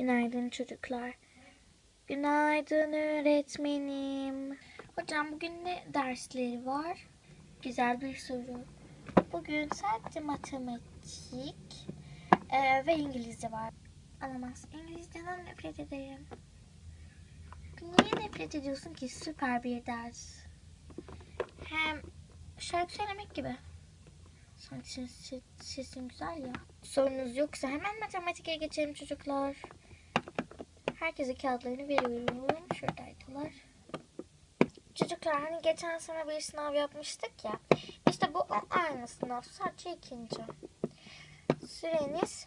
Günaydın çocuklar. Günaydın öğretmenim. Hocam bugün ne dersleri var? Güzel bir soru. Bugün sadece matematik e, ve İngilizce var. Alamaz. İngilizceden nefret ederim. Niye nefret ediyorsun ki? Süper bir ders. Hem şarkı söylemek gibi. Ses- sesin güzel ya. Sorunuz yoksa hemen matematiğe geçelim çocuklar. Herkese kağıtlarını veriyorum. Şuradaydılar. Çocuklar hani geçen sene bir sınav yapmıştık ya. İşte bu aynı sınav. Sadece ikinci. Süreniz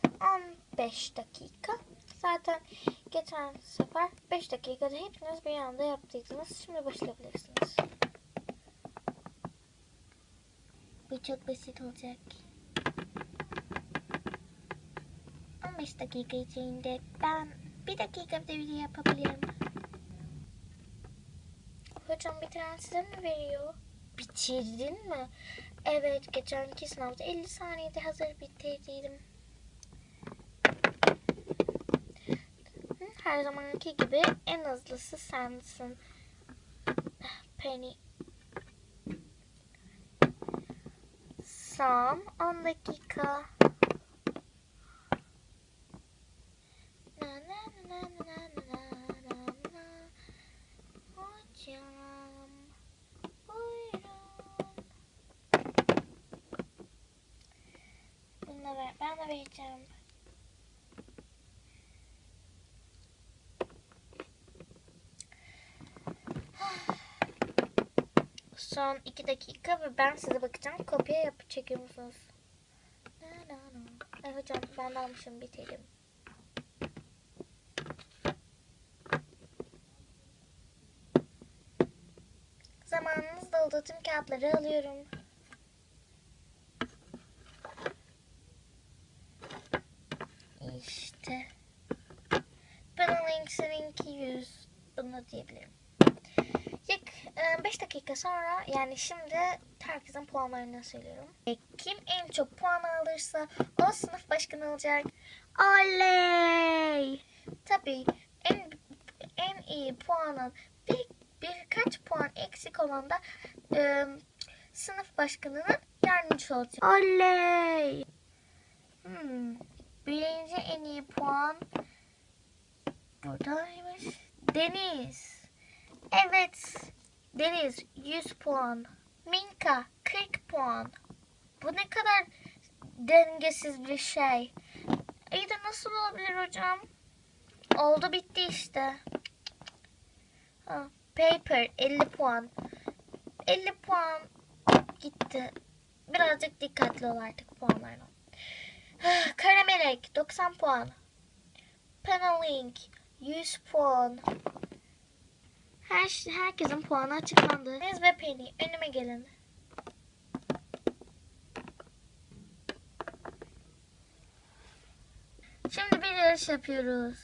15 dakika. Zaten geçen sefer 5 dakikada hepiniz bir anda yaptıydınız. Şimdi başlayabilirsiniz. Bu çok basit olacak. 15 dakika içinde ben bir dakika video yapabilirim. Hocam bitiren size mi veriyor? Bitirdin mi? Evet, geçen iki sınavda 50 saniyede hazır bitirdiydim. Her zamanki gibi en hızlısı sensin. Penny. Son 10 dakika. Vereceğim. Son iki dakika ve ben size bakacağım. Kopya yapıp çekiyor musunuz? Ay hocam ben almışım bitirelim. Zamanınız doldu. Tüm kağıtları alıyorum. İşte. Bana seninki 100. Bunu diyebilirim. Yak 5 dakika sonra yani şimdi herkesin puanlarını söylüyorum. E, Kim en çok puan alırsa o sınıf başkanı olacak. Oley! Tabii en en iyi puanın bir birkaç puan eksik olan da e, sınıf başkanının yardımcısı olacak. Oley! Hmm. Birinci en iyi puan buradaymış. Deniz. Evet. Deniz 100 puan. Minka 40 puan. Bu ne kadar dengesiz bir şey. İyi de nasıl olabilir hocam? Oldu bitti işte. Ha, paper 50 puan. 50 puan gitti. Birazcık dikkatli ol artık puanlarına. Karamelek 90 puan. Penalink 100 puan. Her, herkesin puanı açıklandı. Deniz ve Penny önüme gelin. Şimdi bir yarış yapıyoruz.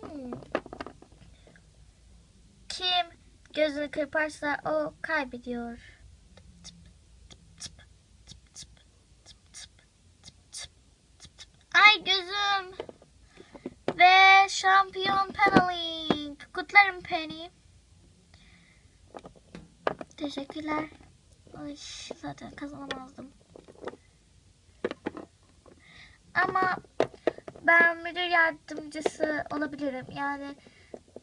Hmm. Kim gözünü kırparsa o kaybediyor. Gözüm. Ve şampiyon Penalink. Kutlarım Penny. Teşekkürler. Ay, zaten kazanamazdım. Ama ben müdür yardımcısı olabilirim. Yani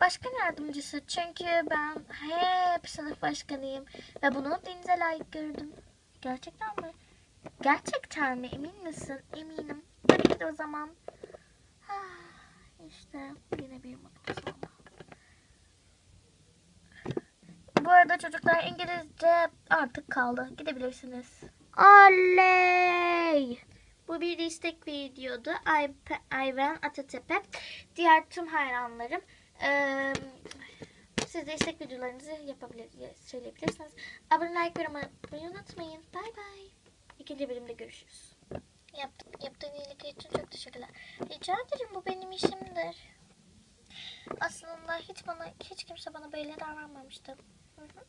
başkan yardımcısı. Çünkü ben hep sınıf başkanıyım. Ve bunu denize layık gördüm. Gerçekten mi? Gerçekten mi? Emin misin? Eminim. Tabii ki o zaman. Ah, İşte yine bir mutlu son. Bu arada çocuklar İngilizce artık kaldı. Gidebilirsiniz. Oley! Bu bir istek videodu. Ay- Ayven Atatepe. Diğer tüm hayranlarım. Ee, siz de istek videolarınızı yapabilir, söyleyebilirsiniz. Abone like yorum unutmayın. Bay bay. İkinci bölümde görüşürüz. Yaptım, yaptığın iyilik için çok teşekkürler. Rica ederim bu benim işimdir. Aslında hiç bana hiç kimse bana böyle davranmamıştı. Hı hı.